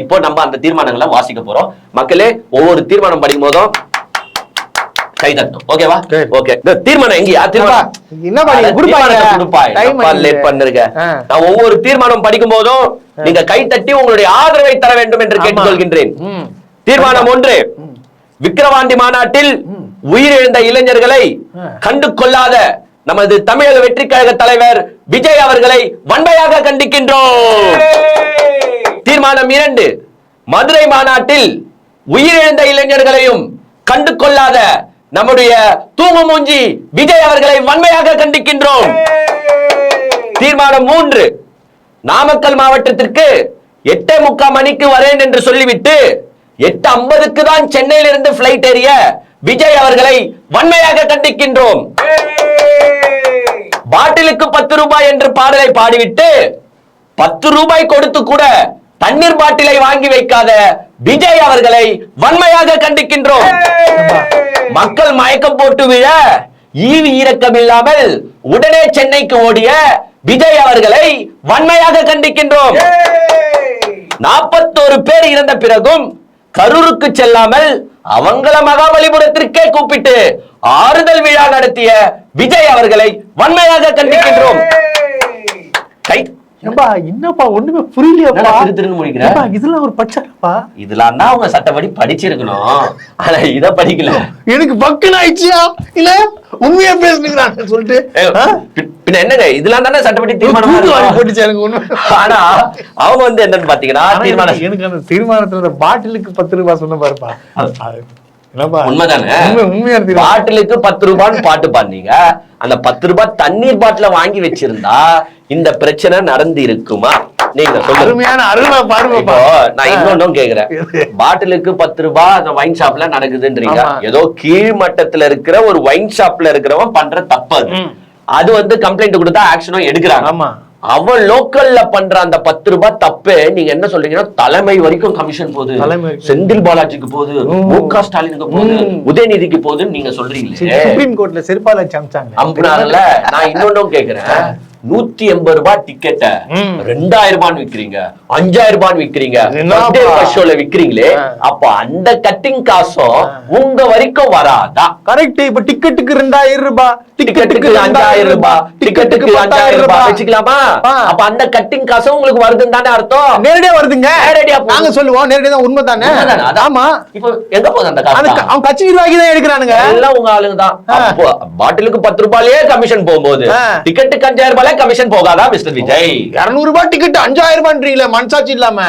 இப்போ நம்ம அந்த தீர்மானங்களை வாசிக்க போறோம். மக்களே ஒவ்வொரு தீர்மானம் படிக்கும் போதும் கை தட்டும் ஓகேவா. ஓகே. இந்த தீர்மானம் எங்கயா? தீர்மானம் பண்ணிருக்க? நான் ஒவ்வொரு தீர்மானம் படிக்கும் போதும் நீங்க கை தட்டி உங்களுடைய ஆதரவை தர வேண்டும் என்று. கேட்டுக்கொள்கின்றேன். தீர்மானம் ஒன்று. விக்கிரவாண்டி மாநாட்டில் உயிரிழந்த இளைஞர்களை. கண்டு கொள்ளாத நமது தமிழக வெற்றி கழக தலைவர் விஜய் அவர்களை வன்மையாக கண்டிக்கின்றோம். தீர்மானம் இரண்டு மதுரை மாநாட்டில் உயிரிழந்த இளைஞர்களையும் கண்டு கொள்ளாத நம்முடைய தூங்கு மூஞ்சி விஜய் அவர்களை வன்மையாக கண்டிக்கின்றோம். தீர்மானம் மூன்று. நாமக்கல் மாவட்டத்திற்கு எட்டே முக்கால் மணிக்கு வரேன் என்று சொல்லிவிட்டு எட்டு ஐம்பதுக்கு தான் சென்னையிலிருந்து பிளைட் ஏறிய விஜய் அவர்களை வன்மையாக கண்டிக்கின்றோம். பாட்டிலுக்கு பத்து ரூபாய் என்று பாடலை பாடிவிட்டு பத்து ரூபாய் கொடுத்து கூட தண்ணீர் பாட்டிலை வாங்கி வைக்காத விஜய் அவர்களை வன்மையாக கண்டிக்கின்றோம். மக்கள் மயக்கம் போட்டு விழ ஈவி இரக்கம் இல்லாமல் உடனே சென்னைக்கு ஓடிய விஜய் அவர்களை வன்மையாக கண்டிக்கின்றோம். நாற்பத்தோரு பேர் இறந்த பிறகும் கரூருக்கு செல்லாமல் அவங்கள மகாபலிபுரத்திற்கே கூப்பிட்டு ஆறுதல் விழா நடத்திய விஜய் அவர்களை வன்மையாக கண்டிக்கின்றோம். கை ஏம்பா, என்னப்பா ஒண்ணுமே புரியலையாப்பா? திருன்னு முழிக்கிற? ஏம்பா, இதெல்லாம் ஒரு பச்சாப்பா? இதெல்லாம் தான் அவங்க சட்டப்படி படிச்சிருக்கணும். ஆனா இத படிக்கல. எனக்கு பக்குன்னு ஆயிடுச்சியா இல்ல உண்மையா பேசுனுங்கிறான் சொல்லிட்டு பின்ன என்னங்க இதெல்லாம் தானே சட்டப்படி தீர்மானம். போட்டுச்சு எனக்கு உண்மை ஆனா அவங்க வந்து என்னன்னு பாத்தீங்கன்னா தீர்மானம் எனக்கு- அந்த தீர்மானத்துல பாட்டிலுக்கு பத்து ரூபாய் சொன்ன பாருப்பா. உண்மைதானே? பாட்டிலுக்கு பத்து ரூபான்னு பாட்டு பாடுனீங்க. அந்த பத்து ரூபாய் தண்ணீர் பாட்டில வாங்கி வச்சிருந்தா இந்த பிரச்சனை நடந்து இருக்குமா நீங்க அருமையான அருமை இப்போ நான் இன்னொன்னும் கேக்குறேன். பாட்டிலுக்கு பத்து ரூபாய் அந்த வைன் ஷாப்ல நடக்குதுன்றீங்க. ஏதோ கீழ் மட்டத்துல இருக்கிற ஒரு வைன் ஷாப்ல இருக்கிறவன் பண்ற தப்பு. அது. வந்து கம்ப்ளைண்ட் கொடுத்தா ஆக்ஷனும் எடுக்கிறாங்க. ஆமா. அவன் லோக்கல்ல பண்ற அந்த பத்து ரூபாய் தப்பு. நீங்க என்ன சொல்றீங்கன்னா தலைமை வரைக்கும் கமிஷன் போகுது. செந்தில் பாலாஜிக்கு போகுது. ம். க ஸ்டாலினுக்கு போகுது. உதயநிதிக்கு போகுதுன்னு நீங்க சொல்றீங்களே. சுப்ரீம் கோர்ட்ல செருப்பால அமிச்சாங்க அம்புனால நான் இன்னொன்னும் கேக்குறேன். நூத்தி எண்பது ரூபாய் டிக்கெட்ட. ரெண்டாயிரம் ரூபான்னு விக்கிறீங்க அஞ்சாயிரம் ரூபான்னு விக்கிறீங்க showல விக்கிறீங்களே. அப்ப அந்த கட்டிங் காசும் உங்க வரைக்கும் வராதா? கரெக்ட் இப்ப டிக்கெட்டுக்கு ரெண்டாயிரம் ரூபாய் டிக்கெட்டுக்கு அஞ்சாயிரம் ரூபாய் டிக்கெட்டுக்கு அஞ்சாயிரம் ரூபாய் வச்சுக்கலாமா. அப்ப அந்த கட்டிங் காசும் உங்களுக்கு வருதுன்னு தானே அர்த்தம்? நேரடியா வருதுங்க. நேரடியா. நாங்க சொல்லுவோம் நேரடியா தான் உண்மை தானே. ஆமா. இப்போ எங்க போகுது அந்த காசு? அவன் கட்சி நிர்வாகி தான் எடுக்கிறானுங்க. எல்லாம் உங்க ஆளுங்க தான். பாட்டிலுக்கு பத்து ரூபாயிலே கமிஷன் போகும்போது. டிக்கெட்டுக்கு அஞ்சாயிரம் ரூபாய் கமிஷன் போகாதா மிஸ்டர் விஜய்? இருநூறு ரூபாய் டிக்கெட் அஞ்சாயிரம் ரூபாய்ன்றீங்களே மனசாட்சி இல்லாம.